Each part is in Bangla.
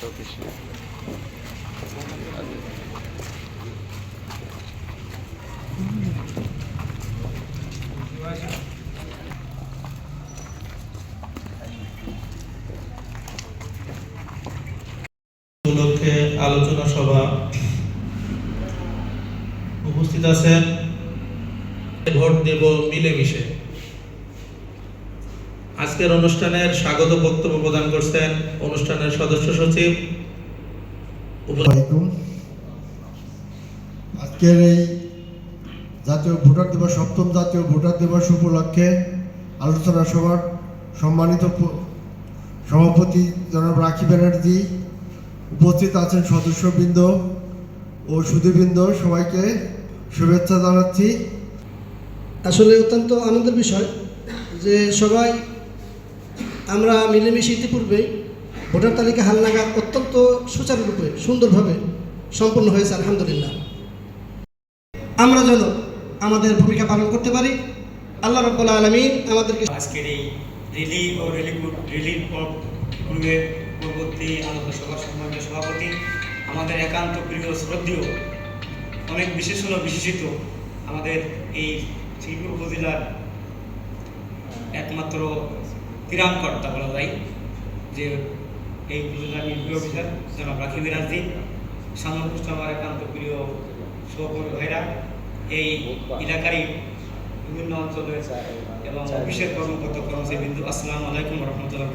তো উপলক্ষে আলোচনা সভা উপস্থিত আছেন। ভোট দেব মিলেমিশে। আজকের অনুষ্ঠানের স্বাগত বক্তব্য প্রদান করছেন অনুষ্ঠানের সদস্য সচিব আজকের এই জাতীয় ভোটার দিবস সপ্তম জাতীয় ভোটার দিবস উপলক্ষে আলোচনা সভার সম্মানিত সভাপতি জনাব রাখি ব্যানার্জি উপস্থিত আছেন সদস্যবৃন্দ ও সুধীবৃন্দ সবাইকে শুভেচ্ছা জানাচ্ছি। আসলে অত্যন্ত আনন্দের বিষয় যে সবাই আমরা মিলেমিশে ইতিপূর্বেই ভোটার তালিকা হালনাগাদ অত্যন্ত সুচারুরূপে সুন্দরভাবে সম্পন্ন হয়েছে, আলহামদুলিল্লাহ। আমরা যেন আমাদের ভূমিকা পালন করতে পারি। আল্লাহ রব্বুল্লা আলমিন আমাদেরকে আজকের এই রিলি ও রিলি রিলির পূর্বে পূর্ববর্তী আলোচনা সভার সম্মানিত সভাপতি, আমাদের একান্ত প্রিয় শ্রদ্ধেয়, অনেক বিশেষ হলো বিশেষিত আমাদের এই শ্রীপুর উপজেলার একমাত্র তিরামকর্তা বলা যায় যে এই উপজেলার নির্বাহী অফিসার জনাব রাখি মিরাজি সামগ্রিক আমার একান্ত প্রিয় সহকর্মী ভাইরা এই এলাকারই বিভিন্ন অঞ্চলে এবং অফিসের কর্মকর্তা কর্মচারী বিন্দু আসসালামু আলাইকুম রহমতুল্লাহ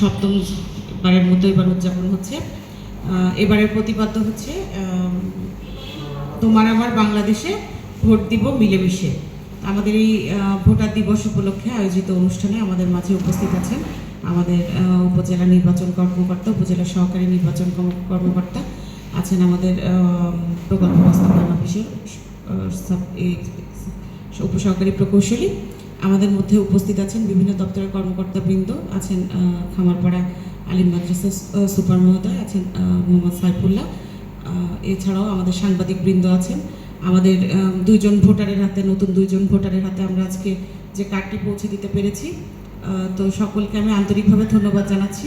সপ্তম বারের মতো এবার উদযাপন হচ্ছে। এবারের প্রতিপাদ্য হচ্ছে তোমার আমার বাংলাদেশে ভোট দিব মিলেমিশে। আমাদের এই ভোটার দিবস উপলক্ষে আয়োজিত অনুষ্ঠানে আমাদের মাঝে উপস্থিত আছেন আমাদের উপজেলা নির্বাচন কর্মকর্তা উপজেলা সহকারী নির্বাচন কর্মকর্তা আছেন আমাদের আম, প্রকল্প বাস্তবায়ন অফিসের উপসহকারী প্রকৌশলী। আমাদের মধ্যে উপস্থিত আছেন বিভিন্ন দপ্তরের কর্মকর্তাবৃন্দ, আছেন খামারপাড়া আলিম মাদ্রাসা সুপার মহোদয়, আছেন মোহাম্মদ সাইফুল্লাহ। এছাড়াও আমাদের সাংবাদিক বৃন্দ আছেন। আমাদের দুইজন ভোটারের হাতে, নতুন দুইজন ভোটারের হাতে আমরা আজকে যে কার্ডটি পৌঁছে দিতে পেরেছি। তো সকলকে আমি আন্তরিকভাবে ধন্যবাদ জানাচ্ছি।